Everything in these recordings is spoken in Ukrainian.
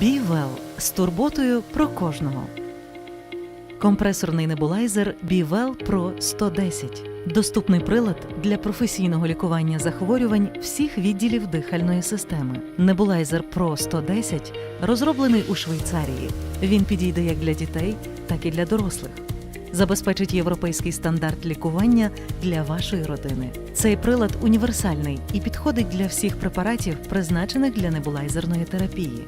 Well з турботою про кожного. Компресорний небулайзер Well Pro 110. Доступний прилад для професійного лікування захворювань всіх відділів дихальної системи. Небулайзер Pro 110 розроблений у Швейцарії. Він підійде як для дітей, так і для дорослих. Забезпечить європейський стандарт лікування для вашої родини. Цей прилад універсальний і підходить для всіх препаратів, призначених для небулайзерної терапії.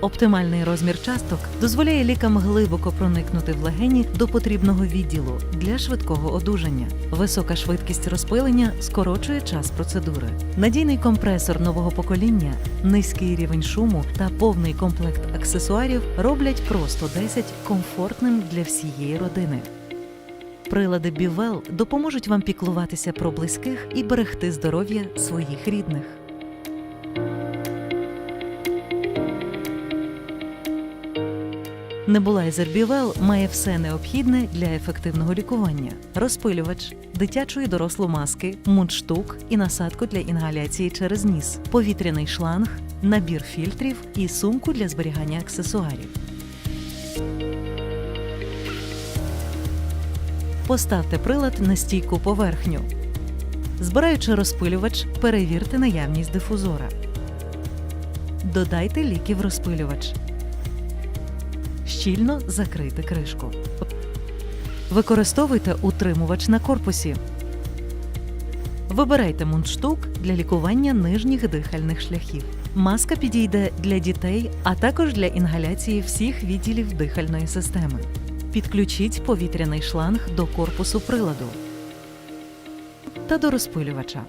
Оптимальний розмір часток дозволяє лікам глибоко проникнути в легені до потрібного відділу для швидкого одужання. Висока швидкість розпилення скорочує час процедури. Надійний компресор нового покоління, низький рівень шуму та повний комплект аксесуарів роблять просто 10 комфортним для всієї родини. Прилади Бівел допоможуть вам піклуватися про близьких і берегти здоров'я своїх рідних. Небулайзер Бівел має все необхідне для ефективного лікування: розпилювач, дитячу і дорослу маски, мундштук і насадку для інгаляції через ніс, повітряний шланг, набір фільтрів і сумку для зберігання аксесуарів. Поставте прилад на стійку поверхню. Збираючи розпилювач, перевірте наявність дифузора. Додайте ліки в розпилювач. Щільно закрийте кришку. Використовуйте утримувач на корпусі. Вибирайте мундштук для лікування нижніх дихальних шляхів. Маска підійде для дітей, а також для інгаляції всіх відділів дихальної системи. Підключіть повітряний шланг до корпусу приладу та до розпилювача.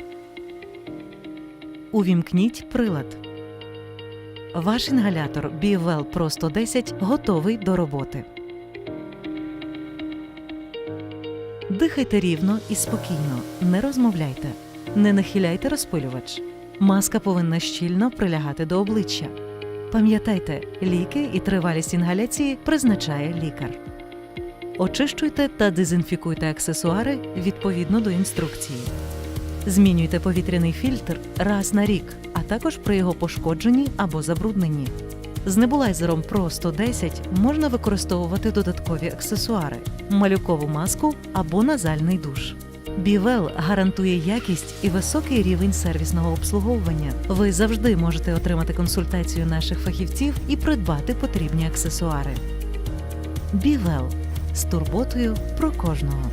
Увімкніть прилад. Ваш інгалятор BeWell Pro 110 готовий до роботи. Дихайте рівно і спокійно, не розмовляйте. Не нахиляйте розпилювач. Маска повинна щільно прилягати до обличчя. Пам'ятайте, ліки і тривалість інгаляції призначає лікар. Очищуйте та дезінфікуйте аксесуари відповідно до інструкції. Змінюйте повітряний фільтр раз на рік, також при його пошкодженні або забрудненні. З небулайзером Pro 110 можна використовувати додаткові аксесуари, малюкову маску або назальний душ. Бівел гарантує якість і високий рівень сервісного обслуговування. Ви завжди можете отримати консультацію наших фахівців і придбати потрібні аксесуари. Бівел з турботою про кожного.